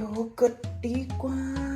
โยเกิร์ตดีกว่า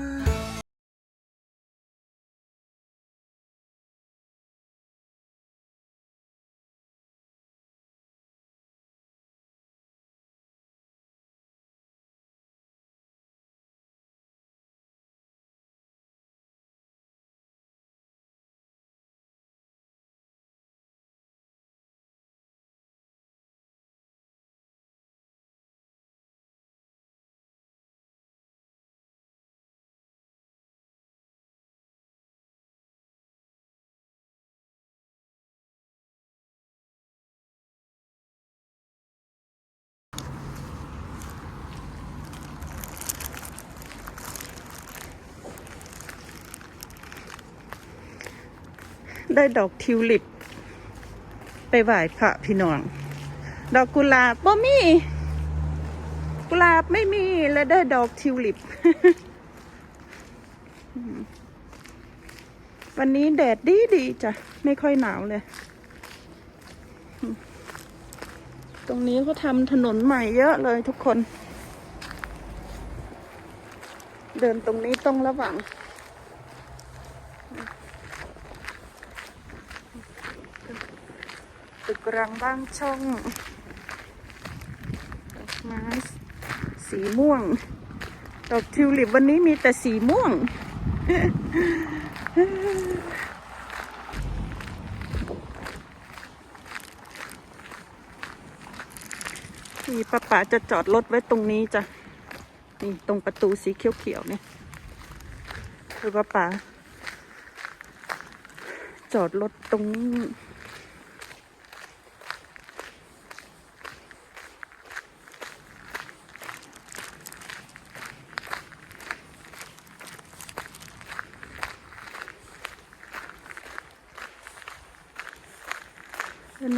ได้ดอกทิวลิป ไปไหว้พระพี่น้อง ดอกกุหลาบบ่มี กุหลาบไม่มีและได้ดอกทิวลิป วันนี้แดดดีดีจ้ะ ไม่ค่อยหนาวเลย ตรงนี้เขาทำถนนใหม่เยอะเลยทุกคน เดินตรงนี้ต้องระวัง ตึก รังบ้างช่องดอกไม้สีม่วง ดอกทิวลิปวันนี้มีแต่สีม่วง นี่ป้าป๋าจะจอดรถไว้ตรงนี้จ้ะ นี่ตรงประตูสีเขียวๆเนี่ยคือป้าป๋าจอดรถตรงนี้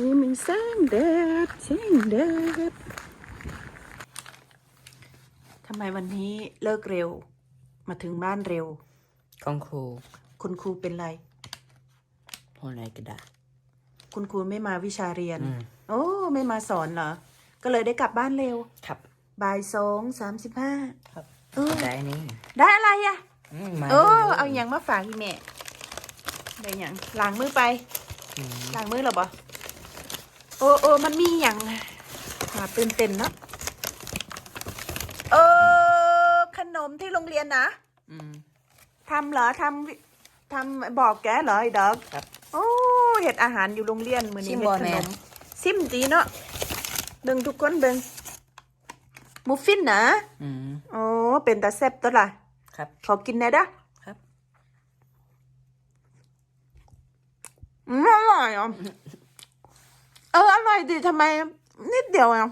นี้มีแสงแดดแสงแดดทำไมวันนี้ เลิกเร็ว มาถึงบ้านเร็ว ของครูคุณครูเป็นไรพอไหนก็ได้คุณครูไม่มาวิชาเรียน อืม โอ้ไม่มาสอนเหรอ ก็เลยได้กลับบ้านเร็วครับบ่ายสองสามสิบห้า ครับเออ ได้นี่ได้อะไรอะอืมมาเออดูเอาอย่างมาฝากอีแม่ได้อย่างล้างมือไป อืมล้างมือเหรอบ่โอ้โอ้มันมีอย่างหาตื่นเต้นเนาะเออ ขนมที่โรงเรีย นนะอืมทำเหรอทำวิทำบอกแกเหรอไอ้ดอกครับ โอ้เห็ดอาหารอยู่โรงเรียนมือชินี้มเห็บ่ดขแม่นมซิมดีเนาะเบิ่งทุกคนเบิ่งมุฟฟินนะอืม โอ้เป็นตาแซ่บตัวล่ะครับ ขอกินหน่อยเด้อครับ อืมอร่อยอะเอออร่อยดีทำไม นิดเดียวอะ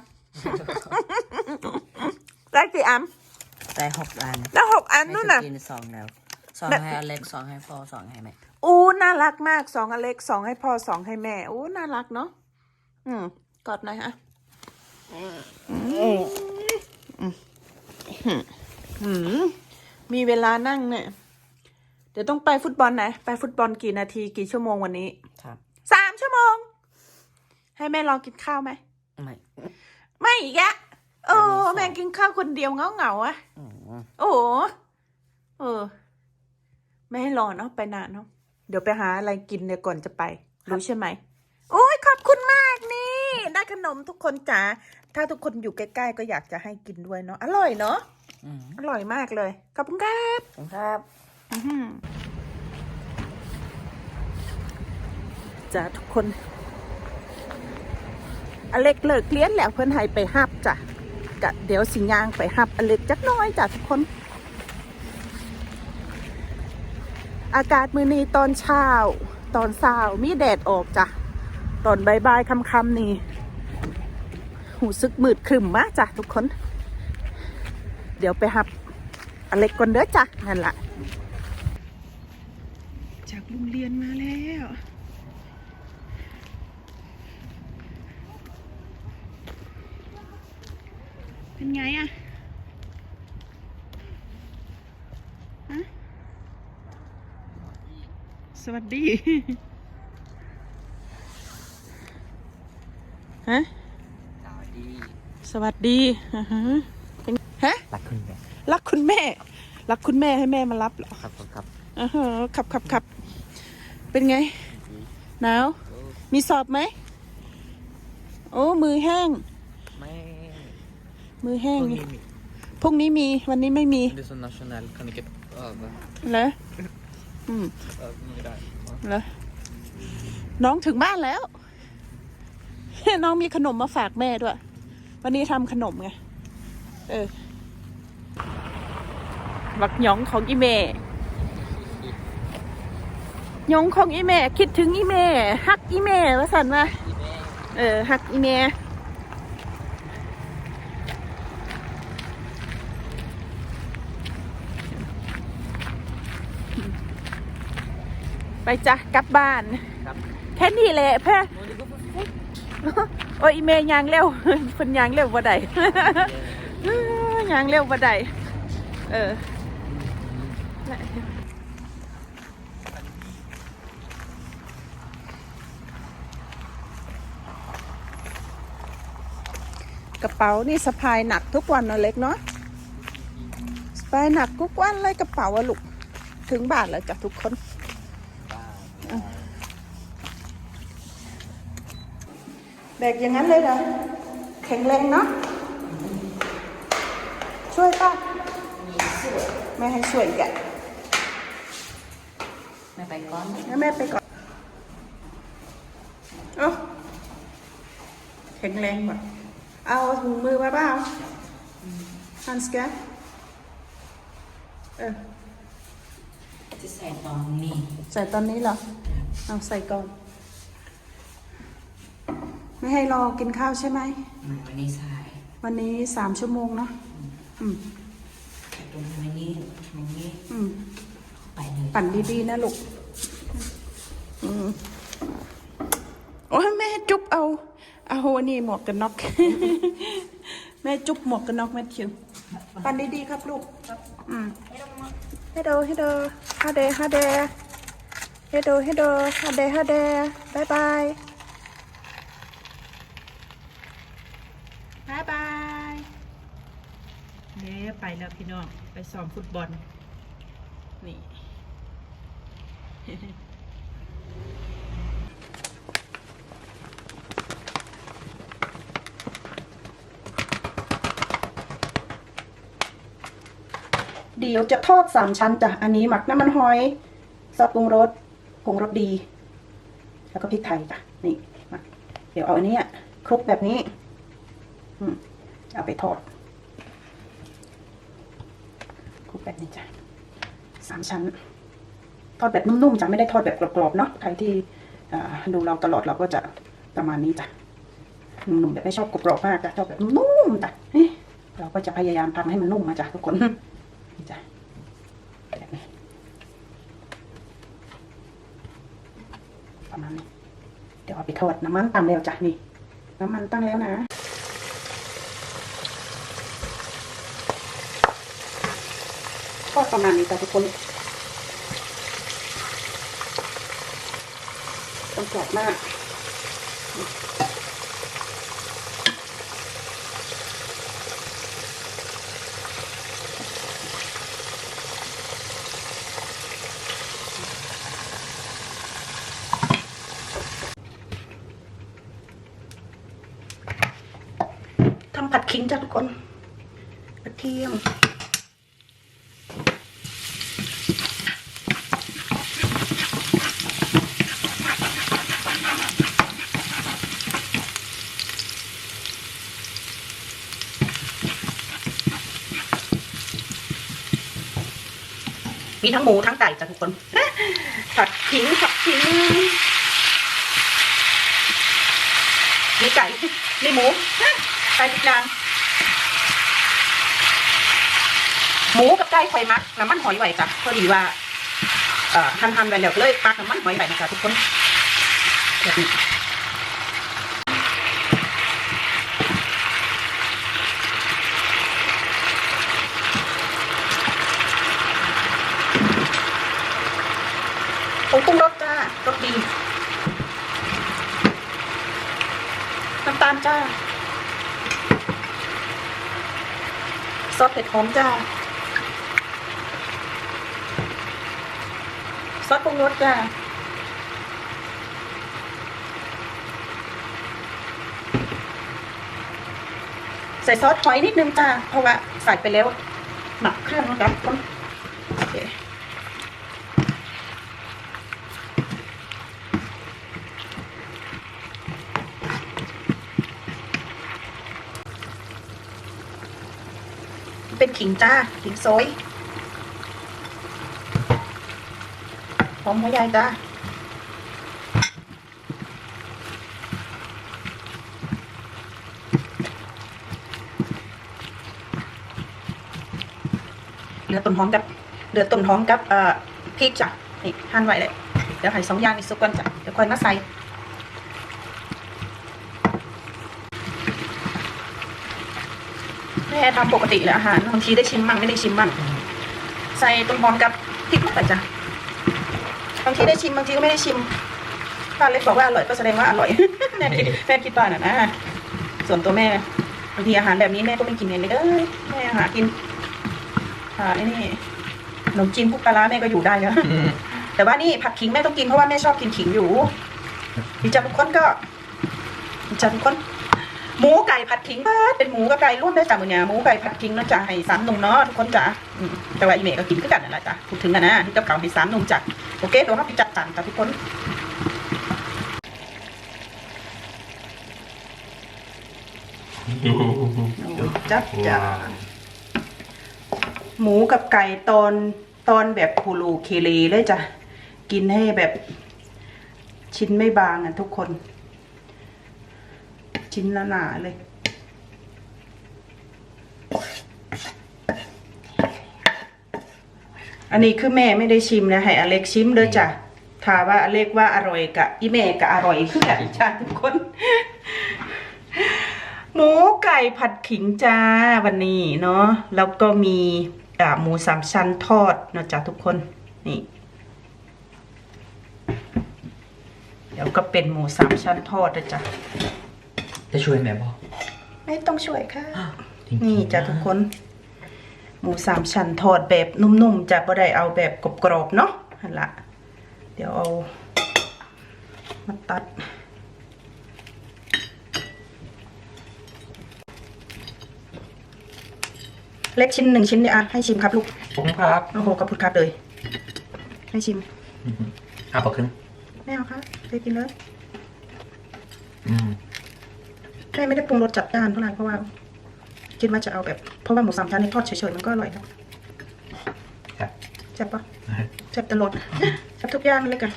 ได้กี่อัน ได้หกอันได้หกอันนู่นน่ะให้กินสองแล้วสองให้อเล็กสองให้พ่อสองให้แม่อู้น่ารักมากสองอเล็กสองให้พ่อสองให้แม่อู้น่ารักเนาะอืมกอดหน่อยฮะอืมมีเวลานั่งเนี่ย เดี๋ยวต้องไปฟุตบอลไหนไปฟุตบอลกี่นาทีกี่ชั่วโมงวันนี้ครับสามชั่วโมง ให้แม่ลองกินข้าวไหม ไม่ ไม่อีกอะ โอ้ไม่มีสองแม่กินข้าวคนเดียวเงาเงาๆอะอืมโอ้โหเออ ไม่ให้รอเนาะไปนานเนาะเดี๋ยวไปหาอะไรกินเดี๋ยวก่อนจะไปรู้ใช่ไหมโอ้ยขอบคุณมากนี่ ได้ขนมทุกคนจ๋าถ้าทุกคนอยู่ใกล้ๆก็อยากจะให้กินด้วยเนาะอร่อยเนาะอืมอร่อยมากเลยขอบคุณครับครับ อื้อหือจ้าทุกคน อเล็กเลิกเลี้ยนแล้วเพื่อนให้ไปฮับจ้ะ กะเดี๋ยวสิย่างไปฮับอเล็กจักน้อยจ้ะทุกคน อากาศมือนี้ตอนเช้า ตอนเช้ามีแดดออกจ้ะ ตอนบ่ายๆค่ำๆนี่หูซึกมืดครึมมากจ้ะทุกคน เดี๋ยวไปฮับอเล็กก่อนเด้อจ้ะนั่นแหละจากโรงเรียนมาแล้ว เป็นไงอะฮะสวัสดี ฮะ สวัสดีสวัสดีอ่าฮะเป็นฮะ รักคุณแม่รักคุณแม่ รักคุณแม่ให้แม่มารับเหรอครับครับอ่าฮะขับขับขับ เป็นไง หนาว มีสอบไหม โอ้ มือแห้งไม่ มือแห้งพรุ่งไงนี้มีพรุ่งนี้มีวันนี้ไม่มี det är så nationell kan inte öva เหรออืม övning där. Ja. เหรอน้องถึงบ้านแล้ว น้องมีขนมมาฝากแม่ด้วย วันนี้ทำขนมไง เออบักหยองของอีเมหยองของอีเมคิดถึงอีเมฮักอีเมว่าสันว่าเออฮักอีเม ไปจ้ะกลับบ้านครับแค่นี้แหละเพ่อโอ้ยอีเมยางเร็วเพิ่นยางเร็วบ่ได้ยางเร็วบ่ได้เออกระเป๋านี่สะพายหนักทุกวันเนาะเล็กเนาะสะพายหนักทุกวันเลยกระเป๋าอะลูกถึงบ้านแล้วจ้ะทุกคน แบกอย่างนั้นเลยเหรอแข็งแรงเนาะช่วยป่ะแม่ให้ช่วยแกะไม่ไปก่อนงั้นแม่ไปก่อนเอาแข็งแรงป่ะเอาถุงมือมาเปล่าฮันสแกนเออจะใส่ตอนนี้ ใส่ตอนนี้เหรอเอาใส่ก่อน ไม่ให้รอกินข้าวใช่ไหมมันวันนี้ใส่วันนี้สามชั่วโมงเนาะอืมแต่ตรงนี้ตรงนี้อืมไปเลยปั่นดีๆนะลูกอืมโอ้ยแม่จุ๊บเอาเอาอันนี้หมวกกันน็อก แม่จุ๊บหมวกกันน็อกแมทธิวปั่นดีๆครับลูกอืมให้ดูให้ดูฮาเดฮาเดให้ดูให้ดูฮาเดฮาเดบายบายบายบายเด้ไป แล้วพี่น้อง ไปซ้อมฟุตบอล นี่ เดี๋ยวจะทอดสามชั้นจ้ะ อันนี้หมักน้ำมันหอยซอสปรุงรสผงรสดี แล้วก็พริกไทยจ้ะ นี่มาเดี๋ยวเอาอันนี้คลุกแบบนี้ อืมเอาไปทอดคลุก แบบนี้จ้ะสามชั้น ทอดแบบนุ่มๆจ้ะไม่ได้ทอดแบบกรอบๆเนาะใครที่ดูเราตลอดเราก็จะประมาณนี้จ้ะนุ่มๆแบบไม่ชอบกรอบมากจ้ะชอบแบบนุ่มๆจ้ะเอ๊ะเราก็จะพยายามทำให้มันนุ่มมาจ้ะทุกคนนี่จ้ะแบบนี้ประมาณนี้เดี๋ยวเอาไปทอดน้ำมันตั้งแล้วจ้ะนี่น้ำมันตั้งแล้วนะ ทอดประมาณนี้จ้ะทุกคนต้องกรอบมากทำผัดขิงจ้ะทุกคนกระเทียม มีทั้งหมูทั้งไก่จ้ะทุกคนผัดขิงผัดขิงมีไก่มีหมูไก่ทุกอย่างหมูกับไก่ไฟมักน้ำมันหอยไหวจ้ะพอดีว่า เอ่อทำทำไปแล้วก็เลยปักน้ำมันหอยไหวนะคะทุกคนแบบนี้ามจ้า ซอสเผ็ดหอมจ้า ซอสปรุงรสจ้า ใส่ซอสหอยนิดนึงจ้า เพราะว่าใส่ไปแล้ว หมักเครื่องนะครั เป็นขิงจ้าขิงโซยหอมหัวใหญ่จ้าเหลือต้นหอมกับเหลือต้นหอมกับเอ่อพริกจ้ะนี่หั่นไว้เลยเดี๋ยวให้สองอย่างนี่สุกก่อนจ้ะเดี๋ยวค่อยมาใส่ แม่ทำปกติเลยอาหารบางทีได้ชิมบ้างไม่ได้ชิมบ้างใส่ต้นหอมกับพริกลงไปจ้ะบางทีได้ชิมบางทีก็ไม่ได้ชิมป้าเล็กบอกว่าอร่อยก็แสดงว่าอร่อยแม่คิดแม่คิดว่าน่ะนะส่วนตัวแม่บางทีอาหารแบบนี้แม่ก็ไม่กินเองเลยเด้อแม่หากินหาไอ้นี่ขนมจีนพวกปลาร้าแม่ก็อยู่ได้นะแต่ว่านี่ผัดขิงแม่ต้องกินเพราะว่าแม่ชอบกินขิงอยู่ดิจับทุกคนก็ดิจับทุกคน หมูไก่ผัดขิงเป็นหมูกับไก่ร่วมได้จ้ะมือเนี่ยหมูไก่ผัดขิงนะจ๊ะให้สามหนุ่มเนาะทุกคนจ้ะอืมแต่ว่าอีเมย์ก็กินคือกันนั่นแหละจ้ะพูดถึงกันนะที่กับเก่าให้สามหนุ่มจ้ะโอเคตัวเขาไปจัดจานจ้ะทุกคนจัดจ้ะหมูกับไก่ตอนตอนแบบคูลูเคเลเลยจ้ะกินให้แบบชิ้นไม่บางอะทุกคน ชิ้นละหนาเลย อันนี้คือแม่ไม่ได้ชิมนะให้อเล็กชิมเด้อจ้ะถามว่าอเล็กว่าอร่อยกะอีแม่กะอร่อยคือกันจ้าทุกคน หมูไก่ผัดขิงจ้าวันนี้เนาะแล้วก็มีอ่าหมูสามชั้นทอดเนาะจ้าทุกคนนี่เดี๋ยวก็เป็นหมูสามชั้นทอดนะจ้ะ จะช่วยแม่บอกไม่ต้องช่วยค่ะจริงๆนี่จ้ะทุกคน หมูสามชั้นทอดแบบนุ่มๆจะบ่ได้เอาแบบกรอบๆเนาะหันละเดี๋ยวเอามาตัด เล็กชิ้นหนึ่งชิ้นเนี่ยอะให้ชิมครับลูกผมครับ โอ้โหกระพุดครับเลย ให้ชิมอะปอกครึ่งไม่เอาครับเลยกินเลย อืม แม่ไม่ได้ปรุงรสจัดจ้านเท่าไหร่เพราะว่า คิดว่าจะเอาแบบ เพราะว่าหมูสามชั้นนี่ทอดเฉยๆมันก็อร่อยครับครับแซ่บปะแซ่บตลอดแซ่บทุกอย่างเลยกัน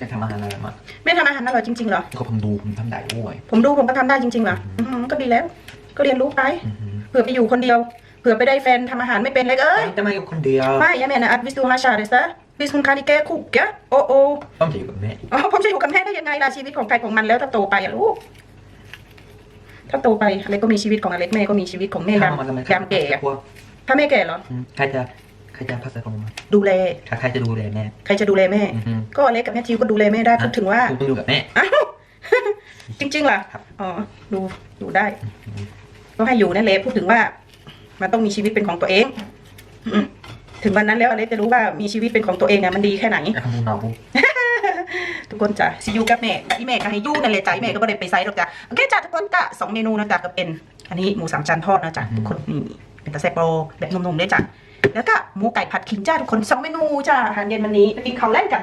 จะทำอาหารอะไรมาแม่ทำอาหารอร่อยจริงๆเหรอก็ผมดูผมทำได้ด้วยผมดูผมก็ทำได้จริงๆเหรออืมก็ดีแล้ว ก็เรียนรู้ไปอืมเผื่อไปอยู่คนเดียวเผื่อไปได้แฟนทำอาหารไม่เป็นเลยเอ้ยแต่ไม่กับคนเดียวไม่ยังแม่นะอัดวิสตูฮาชาเลยซะ วิสคุณคานิแกคุกแกะโอโอต้องอยู่กับแม่อ๋อผมจะอยู่กับแม่ได้ยังไงล่ะชีวิตของใครของมันแล้วถ้าโตไปอะลูกถ้าโตไปอเล็กก็มีชีวิตของอเล็กแม่ก็มีชีวิตของแม่ยามทำมันทำไมยามแก่อะถ้าแม่แก่เหรออืมใครจะใครจะพัสดุมาดูแลใครจะดูแลแม่ใครจะดูแลแม่อือฮึก็อเล็กกับแม่ทิวก็ดูแลแม่ได้พูดถึงว่าคุณต้องอยู่กับแม่อ้าวจริงๆล่ะครับอ๋อดูดูได้ก็ให้อยู่นั่นแหละพูดถึงว่า มันต้องมีชีวิตเป็นของตัวเองอืม ถึงวันนั้นแล้วอเล็กจะรู้ว่ามีชีวิตเป็นของตัวเองอะมันดีแค่ไหนจะทำบุญเราบุญทุกคนจ้ะซิอยูกับแม่อีแม่ก็ให้อยูนั่นแหละจ้ะอีแม่ก็ไม่ได้ไปไซส์หรอกจ้ะโอเคจ้ะทุกคนจ้ะสองเมนูนะจ้ะก็เป็น อันนี้หมูสามชั้นทอดนะจ้ะทุกคนนี่เป็นตาแซ่บโปรแบบนุ่มๆด้วยจ้ะแล้วก็หมูไก่ผัดขิงจ้าทุกคนสองเมนูจ้ะอาหารเย็นวันนี้ไปกินข้าวแล่นกัน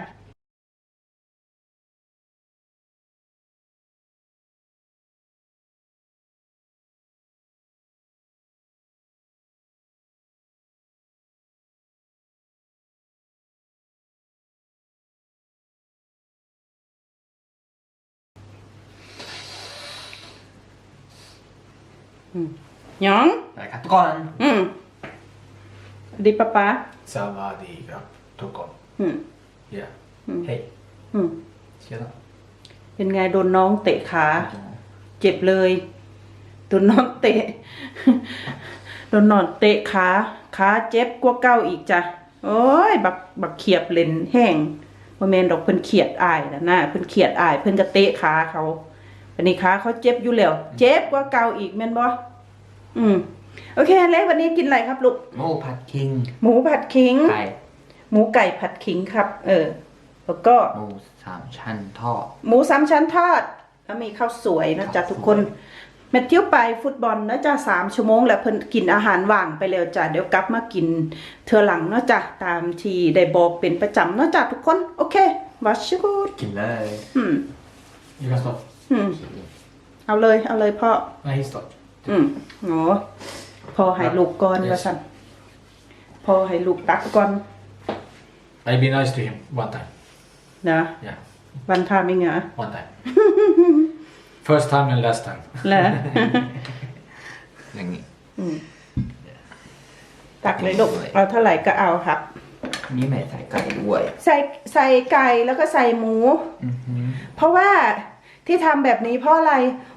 หยองไปครับทุกคน อืมดีปะป๊า สวัสดีครับทุกคน อืม yeah อืม hey อืม เชื่อแล้วเป็นไงโดนน้องเตะขา เจ็บเลย โดนน้องเตะ โดนนอนเตะขา ขาเจ็บกว่าเก้าอีกจ้ะ โอ้ย บักบักเขียบเล่นแห้งบ่แม่นดอกเพิ่นเขียดอายนะนะเพิ่นเขียดอาย เพิ่นก็เตะขาเขา อันนี้ขาเขาเจ็บอยู่แล้ว เจ็บกว่าเก่าอีกแม่นบ่อืม โอเคเล็กวันนี้กินอะไรครับลูกโม่ผัดคิงหมูผัดขิง ไก่หมูไก่ผัดขิงครับ เออ แล้วก็ หมูสามชั้นทอด หมูสามชั้นทอด แล้วมีข้าวสวยนะจ๊ะทุกคนแมทธิวไปฟุตบอลนะจ๊ะสามชั่วโมง แล้วเพิ่นกินอาหารว่างไปแล้วจ้ะเดี๋ยวกลับมากินเธอหลังเนาะจ้ะตามที่ได้บอกเป็นประจำเนาะจ้ะทุกคน โอเควัชกูดกินเลย อืม You can stop. อืม เอาเลย เอาเลยพ่อ No, he stopped. อืมโหพอให้ลูกก่อน Yes. ว่าสั่นพอให้ลูกตักก่อน I be nice to him one time. นะ Yeah, วันทามิงเหรอ one time. First time and last time. เหรอ อย่างนี้ ตักเลยลูก เอาเท่าไหร่ก็เอาครับ นี่แม่ใส่ไก่ด้วย ใส่ใส่ไก่แล้วก็ใส่หมูอือหือเพราะว่า ที่ทำแบบนี้เพราะอะไร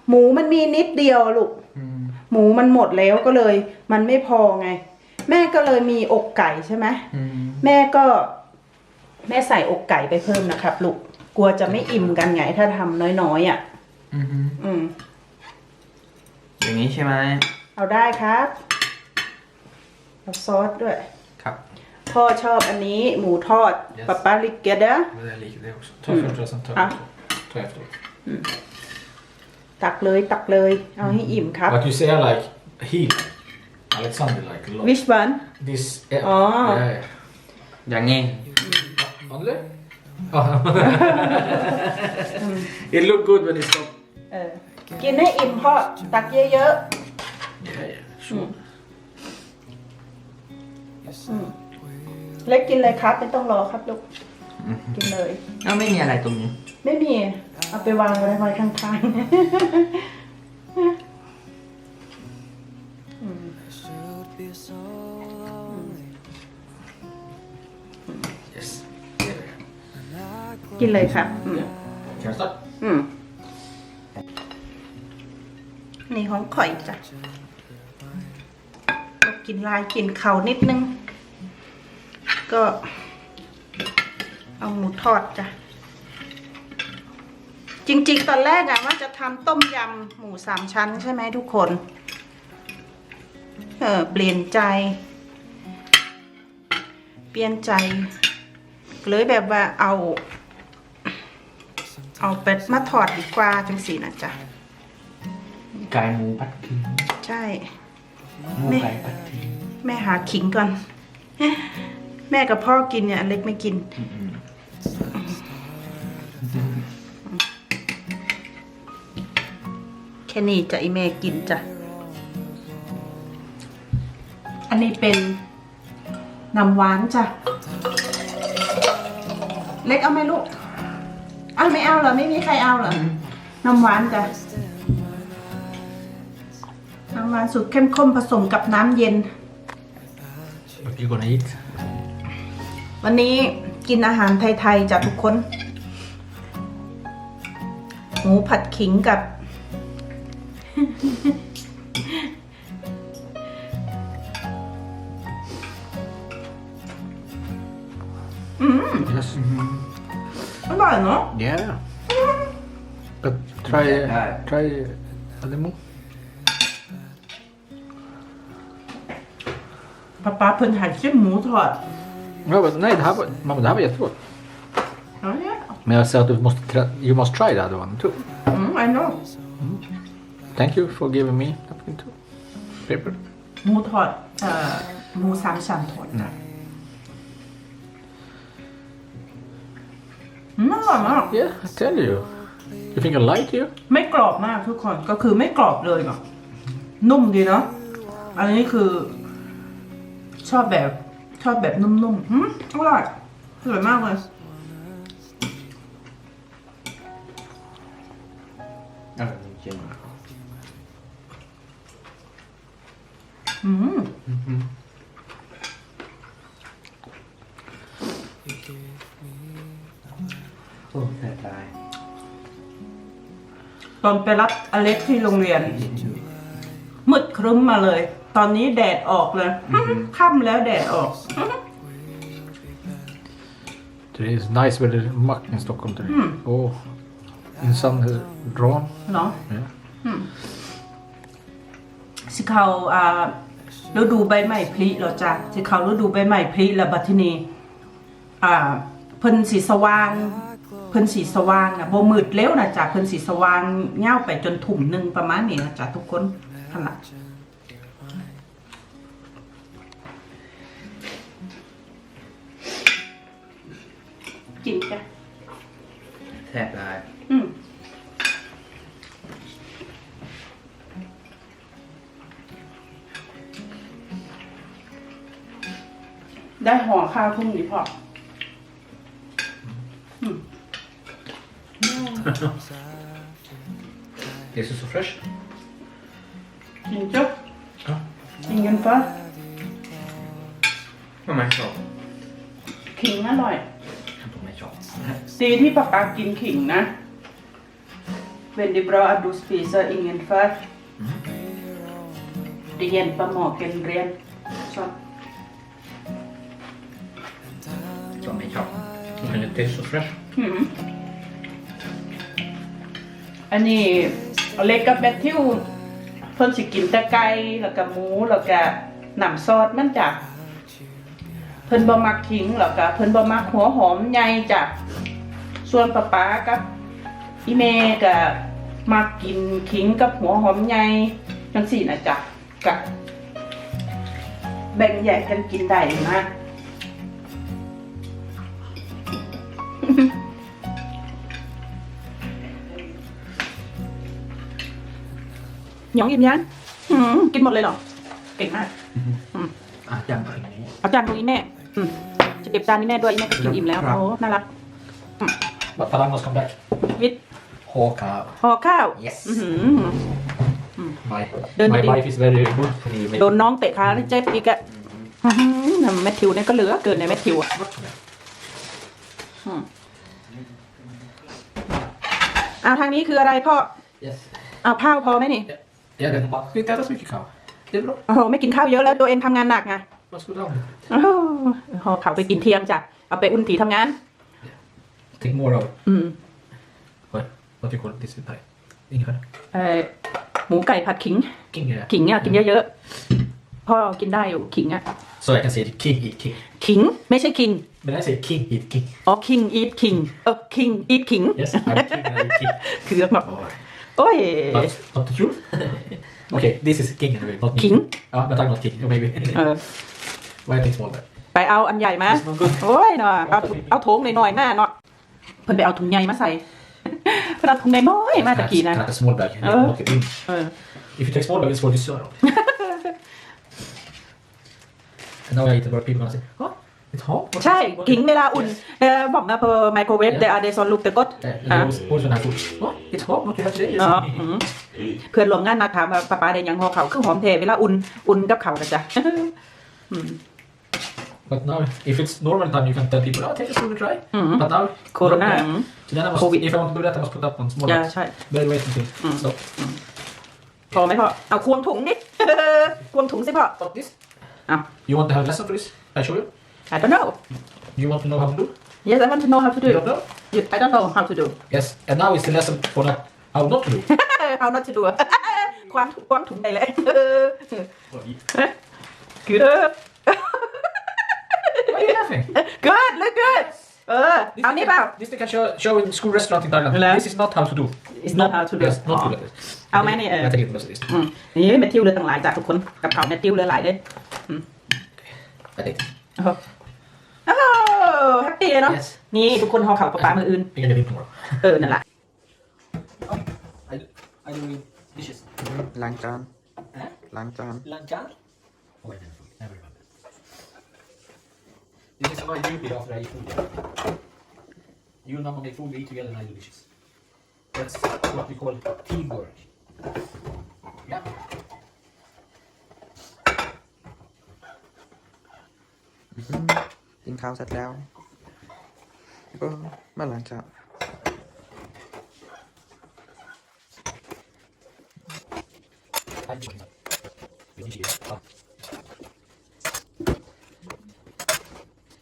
หมูมันมีนิดเดียวลูกอืมหมูมันหมดแล้วก็เลย มันไม่พอไง แม่ก็เลยมีอกไก่ใช่ไหมอืมแม่ก็ แม่ใส่อกไก่ไปเพิ่มนะครับลูกกลัวจะไม่อิ่มกันไงถ้าทำน้อยๆอะอือหืออืมอย่างนี้ใช่ไหมเอาได้ครับเอาซอสด้วยครับพ่อชอบอันนี้หมูทอด Yes. ปาปาลิกเกเดอ Men jag liker det också. Ta först och sen ta Ah. ta efteråt. ตักเลยตักเลย เอาให้อิ่มครับ But you say I like heel. Alexander like a lot. which one This. Yeah. Ah. Yeah, yeah. อย่างนี้ Only? Oh. it look good when it's stopped. เออกินให้อิ่มพ่อตักเยอะ Yeah, yeah. Sure. ๆเล็กกินเลยครับ ไม่ต้องรอครับลูก กินเลย เอ้าไม่มีอะไรตรงนี้ ไม่มี เอาไปวางไว้ไว้ข้างๆ Yes. Yeah, yeah. กินเลยครับอืม Can I start? อืม นี่ของข่อยจ้ะก็กินลายกินเขานิดนึง ก็ เอาหมูทอดจ้ะ จริงๆ ตอนแรกอะว่าจะทำต้มยำหมูสามชั้นใช่ไหมทุกคน เออเปลี่ยนใจ เปลี่ยนใจเลยแบบว่าเอา เอาเป็ดมาถอดดีกว่าจังสีนะจ๊ะไก่หมูผัดคิงใช่หมูไก่ผัดคิงแม่หาขิงก่อน แม่กับพ่อกินเนี่ยอเล็กไม่กิน ค่นี้จะไอแม่กินจ้ะ อันนี้เป็นน้ำหวานจ้ะ เล็กเอาไหมลูกอ้าวไม่เอาเหรอ ไม่มีใครเอาเหรอ น้ำหวานจ้ะ น้ำหวานสูตรเข้มข้นผสมกับน้ำเย็น What you gonna eat? วันนี้กินอาหารไทยๆจากทุกคน หมูผัดขิงกับ Yes. อร่อยเนาะ Yeah. But try Yeah. try a lemon. ป้าป้าเพิ่นหั่นชิ้นหมูทอด Ja, men nej, det här var, mamma, det här var jättegott. เอาเนี่ย Men jag säger att du måste, tra- you must try the other one too. อืม I know Thank you for giving me napkin too. Paper. หมูทอดเอ่อหมูสามชั้นทอดจ้ะอืมอร่อยมาก Yeah, I tell you. You think I like you? ไม่กรอบมากทุกคนก็คือไม่กรอบเลยเนาะนุ่มดีเนาะอันนี้คือ ชอบแบบ ชอบแบบนุ่มๆอืมอร่อยอร่อยมากเลย ตอนไปรับอเล็กที่โรงเรียน มืดครึ้มมาเลย ตอนนี้แดดออกเลยค่ำแล้วแดดออก Today is nice weather muck in Stockholm today. Oh, in sun has drawn. เนาะ Yeah. สิเขาอ่าฤดูใบไม้ผลิแล้วจ้ะที่เขาฤดูใบไม้ผลิแล้วบัดทีนี้อ่าเพิ่นสีสว่างเพิ่นสีสว่างนะบ่มืดเร็วนะจ้ะเพิ่นสีสว่างเงาวไปจนถุ่มหนึงประมาณนี้นะจ้ะทุกคนหั่นล่ะกินจ้ะแสบลายอืมได้ห่อข้าวทุ่งนี้พอ This is so fresh กินจุ๊บ Ja กินกันปะ Men man klar ขิงอร่อย De är tjat ดีที่ป๊าป๊ากินขิงนะ Väldigt bra att du spiser ingen fett. Det hjälper magen ren. Så. De är tjat Men det är så fresh อืม อันนี้เล็กกับแมทธิวเพิ่นสิกินแต่ไก่แล้วก็หมูแล้วก็น้ำซอสมันจ้ะเพิ่นบ่มักขิงแล้วก็เพิ่นบ่มักหัวหอมใหญ่จ้ะส่วนป้าป๊ากับอีเมก็มักกินขิงกับหัวหอมใหญ่จังสี่นะจ้ะกะแบ่งแยกกันกินได้นะ หยองอิ่มยังอืมกินหมดเลยเหรอ เก่งมาก Ah, den var inne เอาจานตรงนี้แม่อืมจะเก็บจานนี้แม่ด้วยแม่ก็กินอิ่มแล้ว ครับ โอ้ น่ารัก But Palangos come back. วิท Håka ห่อข้าว Yes อื้อหือ My, Don't my do it. wife is very good. He โด made นน้องเตะขาเจ็บอีกอะอื้อหือแมทธิวเนี่ยก็เหลือเกินในแมทธิวอะอืมเอาทางนี้คืออะไรพ่อ Yes. เอาข้าวพอไหมนี่ Ja, den bara, ska vi inte äta så mycket kaffe? Det är bra. โอ้โหไม่กินข้าวเยอะแล้วตัวเองทำงานหนักไง Varsågod av. โอ้โหห่อข้าวไปกินเที่ยงจ้ะเอาไปอุ่นผีทำงาน Take more of. อืม What? What do you call it? This is pie. Ingefära. เอ่อหมูไก่ผัดขิง King, yeah. ขิงเนี่ยกินเยอะๆพ่อกินได้อยู่ขิงอะ So I can say it, king eat king. ขิงไม่ใช่คิง When I say king eat king. อ๋อคิงอีทคิงเออคิงอีทขิง Yes, I'm king and I eat king. คือแบบ โอ้ย But not the truth. okay, this is king anyway, not me. King? Ah, but I'm not king. Maybe. เออ Why I think small there? ไปเอาอันใหญ่มา This one good. โอ้ยเนาะเอาถุงเอาถุงหน่อยๆหน้าเนาะเพิ่นไปเอาถุงใหญ่มาใส่เพิ่นเอาถุงน้อยๆมาตะกี้นะ Can I have a small bag? Ja. Lock it in. เออ If you take small bag, it's for this side. and now I eat about people and I say, oh, it's hot. What ใช่ what ขิงเวลาอุ่นเออบอกนะเพอไมโครเวฟเดอาเดซอนลูกตะกด Yeah, อะ and always, always when I cook, oh, it's hot, what you have today? อ๋ออืมเพื่อนรวมงานมาถามว่าป้าป้าได้หยังห่อเขาวคือหอมเทเวลาอุ่นอุ่นกับเขาวนะจ๊ะอืม But now, if it's normal time, you can tell people, oh, take a spoon and try. Mhm. But now, โคโรนา Yeah. So then I must, Covid. if I want to do that, I must put up on small อย่า bags. ใช่ Better wait until. Mm. So, พอไหมพ่อเอาควงถุงดิควงถุงสิพ่อ but this. Ah. You want to have a lesson for this? I show you. I don't know You want to know how to do? Yes I want to know how to do You don't know? You- I don't know how to do Yes. And now is the lesson for that how not to do. how not to do ความถุงความถุงได้เลย good Why are you laughing? good look good เออ This เอา they นี่ can- เปล่า This they can show, show in school restaurant in Thailand. Hello? This is not how to do. It's not how to do. Yes, not Oh. do like this. How many, uh, I take it most of this. อืมนี่แมทธิวเรือตั้งหลายจ้ะทุกคน กับเขาวแมทธิวเรือหลายเลย I take it. โอ้โหโอ้แฮปปี้เลยเนาะ Yes. นี่ทุกคนห่อเขาวปลาปลามืออื่น You're gonna be tomorrow. เออ นั่นแหละ I do, I do dishes. ล้างจาน Huh? ล้างจาน Lankan? Oh, I never, never remember. This is what you do after I eat food. You and Mama make food, we eat together, and I do dishes. That's what we call teamwork. Yeah. กินข้าวเสร็จแล้วก็มาล้างจาน I'm chicken. Finish it. Oh.